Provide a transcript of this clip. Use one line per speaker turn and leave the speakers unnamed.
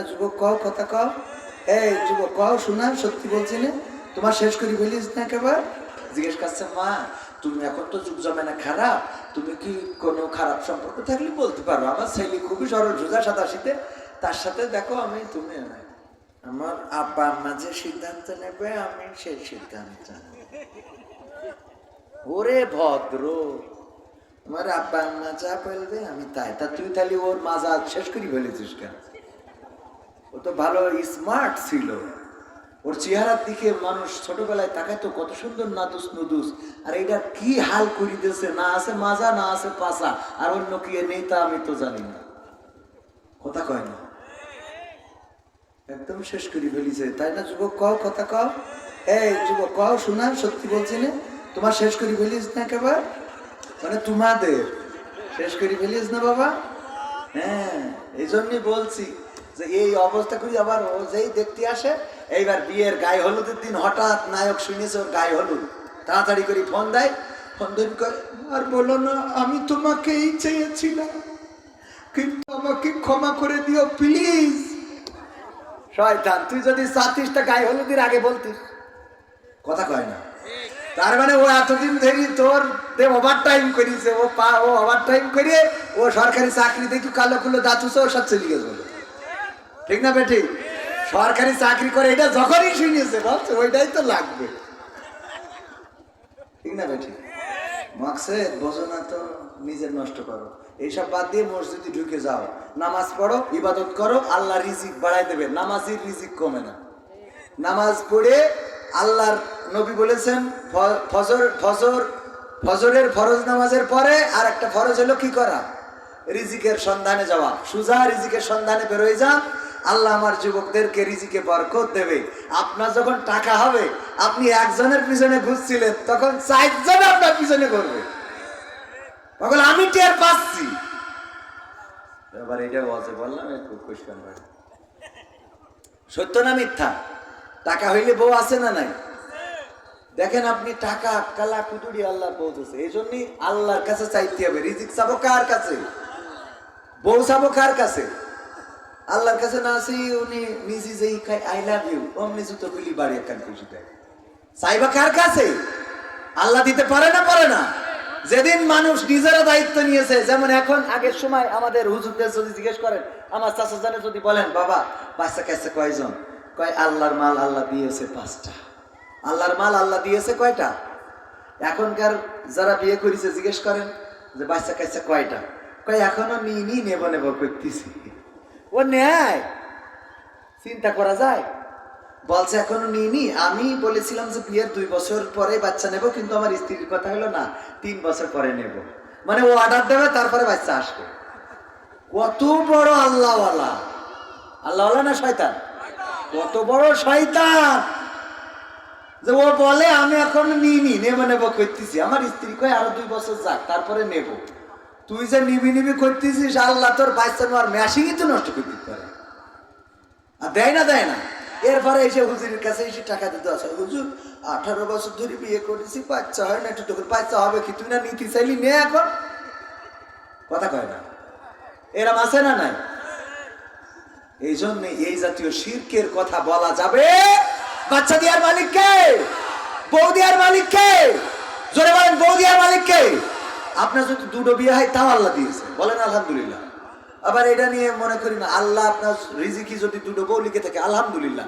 না যুবক কও, কথা কও। এই যুবক কও, শোনা, সত্যি বলছি না তোমার শেষ করি বলিস না একেবার? জিজ্ঞেস করছে, মা, তুমি এখন তো যুগ জমানা খারাপ। তুমি কি কোনো খারাপ সম্পর্ক থাকলে বলতে পারো? আমার ছেলে খুবই সরল, সোজা সাদা শীতে তার সাথে দেখো আমি, তুমি আমার আব্বা আম্মা যে সিদ্ধান্ত নেবে, আমি সেই সিদ্ধান্ত ওরে ভদ্র। আমার আব্বা আম্মা যা বলবে, আমি তাই। তা তুই তাহলে ওর মাজা শেষ করি ফেলেছিস কেন? তো ভালো স্মার্ট ছিল। ওর চেহারার দিকে মানুষ ছোটবেলায় তাকায় তো কত সুন্দর নাদুস নুদুস। আর এটা কি হাল করিতেছে, না আছে মাজা, না আছে পাশা আর অন্য কি নেই তা আমি তো জানি না। কথা কয় না। একদম শেষ করে ফেলিছে। তাই না, যুবক কও, কথা কও। এই যুবক কও শোনা সত্যি বলছি না। তোমার শেষ করে ফেলিস না একেবার? মানে তোমাদের। শেষ করে ফেলিস না বাবা? হ্যাঁ এই জন্যই বলছি। যে এই অবস্থা করি আবার ও যেই দেখতে আসে, এইবার বিয়ের গায়ে হলুদের দিন হঠাৎ নায়ক শুনেছে ওর গায়ে হলুদ। তাড়াতাড়ি করে ফোন দেয়, ফোন দিন আর বলো না, আমি তোমাকেই চেয়েছিলাম, কিন্তু আমাকে ক্ষমা করে দিও, প্লিজ। শয়তান, তুই যদি চাতিস তা গায়ে হলুদের আগে বলতিস। কথা কয় না। তার মানে ও এতদিন ধরে তোর দে ওভার টাইম করিছে, ও পা, ও ওভার টাইম করিয়ে ও সরকারি চাকরি দেখি কালো কুলো দাঁতুছে ও সব চলে গেছে। ঠিক না বেটি? সরকারি চাকরি করে এটা যখনই শুনিয়েছে বলছে ওইটাই তো লাগবে। ঠিক না বেটি? মাকসেদ, বোঝো না তো, নিজের নষ্ট করো। এইসব বাদ দিয়ে মসজিদে ঢুকে যাও। নামাজ পড়ো, ইবাদত করো, আল্লাহ রিজিক বাড়াই দেবে। নামাজের রিজিক কমে না। নামাজ পড়ে আল্লাহর নবী বলেছেন ফজর ফজর, ফজরের ফরজ নামাজের পরে আর একটা ফরজ হলো কি করা? রিজিকের সন্ধানে যাওয়া। সুজা রিজিকের সন্ধানে বেরোয় যান আল্লাহ আমার যুবকদেরকে রিজিকে বরকত দেবে। আপনার যখন টাকা হবে, আপনি একজনের পিছনে ঘুরছিলেন, তখন চারজন আপনার পিছনে ঘুরবে। তখন আমি টের পাচ্ছি। এবার এটা বলছে বললাম সত্য না মিথ্যা? টাকা হইলে বউ আছে না নাই? দেখেন আপনি টাকা, কালা কুতুরি আল্লাহ পৌঁছেছে এই জন্যই আল্লাহর কাছে চাইতে হবে। রিজিক চাবো কার কাছে? বউ চাবো কার কাছে? আল্লাহর কাছে না আসি উনি নিজে যেই খাই আই লাভ ইউ অমনি জুতো খুলি বাড়ি একখান খুশি দেয়। চাইবা কার কাছে? আল্লাহ দিতে পারে না পারে না। যেদিন মানুষ নিজেরা দায়িত্ব নিয়েছে, যেমন এখন আগের সময় আমাদের হুজুরদের যদি জিজ্ঞেস করেন, আমার চাচা জানে? যদি বলেন, বাবা, বাচ্চা কাছে কয়জন? কয়, আল্লাহর মাল আল্লাহ দিয়েছে পাঁচটা। আল্লাহর মাল আল্লাহ দিয়েছে কয়টা? এখনকার যারা বিয়ে করেছে, জিজ্ঞেস করেন যে, বাচ্চা কাছে কয়টা? কয়, এখনও নি নি, নেব নেব করতেছি। ও নেয় চিন্তা করা যায়। বলছে, এখনও নিইনি। আমি বলেছিলাম যে বিয়ের দুই বছর পরে বাচ্চা নেব, কিন্তু আমার স্ত্রীর কথা হলো না, তিন বছর পরে নেব। মানে ও অর্ডার দেবে, তারপরে বাচ্চা আসবে। কত বড় আল্লাহওয়ালা। আল্লাহওয়ালা না শয়তান? কত বড় শয়তান। যে ও বলে, আমি এখন নিইনি, নেব নেব করতেছি আমার স্ত্রী কয়, আরও দুই বছর যাক, তারপরে নেব। তুই যে নিবি নিবি করতেছিস, আল্লাহ তোর বাচ্চা নেওয়ার ম্যাশিংই তো নষ্ট করে দিতে পারে। আর দেয় না দেয় না। এরপরে এসে হুজুরের কাছে এসে টাকা দিতে আসে হুজুর, আঠারো বছর ধরে বিয়ে করেছি, বাচ্চা হয় না, একটু তোকে বাচ্চা হবে কি? তুই না নিতে চাইলি, নে এখন। কথা কয় না। এরম আছে না নাই? এই জন্য এই জাতীয় শিরকের কথা বলা যাবে। বাচ্চা দেওয়ার মালিককে বউ দেওয়ার মালিককে জোরে বলেন, বউ দেওয়ার মালিককে আপনার যদি দুটো বিয়ে হয়, তাও আল্লাহ দিয়েছে। বলেন আলহামদুলিল্লাহ। আবার এটা নিয়ে মনে করি না, আল্লাহ আপনার রিজিকি যদি দুটো বউ লিখে থাকে, আলহামদুলিল্লাহ।